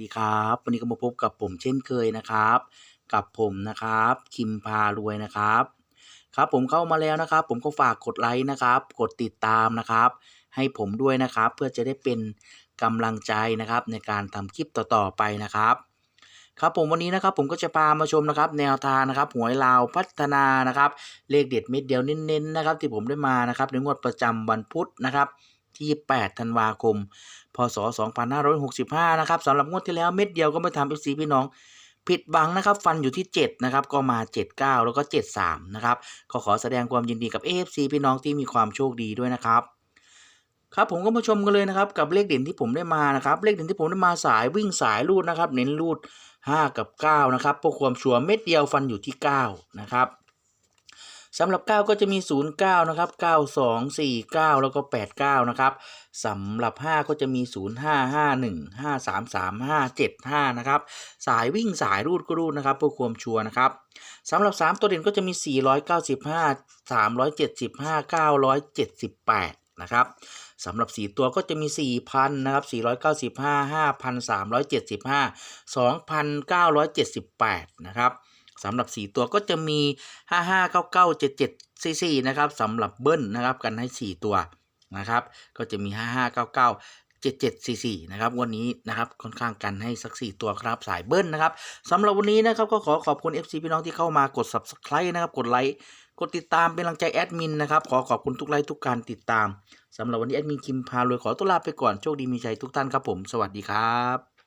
ดีครับ วันนี้ก็มาพบกับผมเช่นเคยนะครับ กับผมนะครับ คิมพารวยนะครับ ครับผมเข้ามาแล้วนะครับ ผมก็ฝากกดไลค์นะครับ กดติดตามนะครับ ให้ผมด้วยนะครับ เพื่อจะได้เป็นกำลังใจนะครับ ในการทำคลิปต่อๆไปนะครับ ครับผมวันนี้นะครับ ผมก็จะพามาชมนะครับ แนวทางนะครับหวยลาวพัฒนานะครับ เลขเด็ดเม็ดเดียวเน้นๆนะครับ ที่ผมได้มานะครับในงวดประจำวันพุธนะครับ ที่ 8 ธันวาคม พศ 2565 นะครับสำหรับงวดที่แล้วเม็ดเดียวก็ไม่ทำ FC พี่น้องผิดบังนะครับฟันอยู่ที่ 7 นะครับ ก็มา 79 แล้วก็ 73 นะครับก็ขอแสดงความยินดีกับ AFC พี่น้องที่มีความโชคดีด้วยนะครับครับผมก็มาชมกันเลยนะครับกับเลขเด่นที่ผมได้มานะครับเลขเด่นที่ผมได้มาสายวิ่งสายรูดนะครับ เน้นรูด 5 กับ 9 นะครับพื่อความชัวร์เม็ดเดียวฟันอยู่ที่ 9 นะครับ สำหรับ 9 ก็จะมี 09 นะครับ 92 49 แล้วก็ 89 นะครับสำหรับ 5 ก็จะมี 05 51 533 575 นะครับ สายวิ่งสายรูดก็รูดนะครับเพื่อความชัวร์นะครับสำหรับ 3 ตัวเด่นก็จะมี 495 375 978 นะครับสำหรับ 4 ตัวก็จะมี 4,000 นะครับ 495 5,375 2,978 นะครับ สำหรับ 4 ตัวก็จะมี 5599 7744นะครับสำหรับเบิ้ลนะครับกันให้ 4 ตัวนะครับ ก็จะมี 5599 7744นะครับวันนี้นะครับค่อนข้างกันให้สัก 4 ตัวครับสายเบิ้ลนะครับสำหรับวันนี้นะครับก็ขอขอบคุณ FC พี่น้องที่เข้ามากด Subscribe นะครับกดไลค์กดติดตามเป็นกำลังใจแอดมินนะครับขอขอบคุณทุกไลค์ทุกการติดตามสำหรับวันนี้แอดมินคิมพารวยขอตัวลาไปก่อนโชคดีมีใจทุกท่านครับผม สวัสดีครับ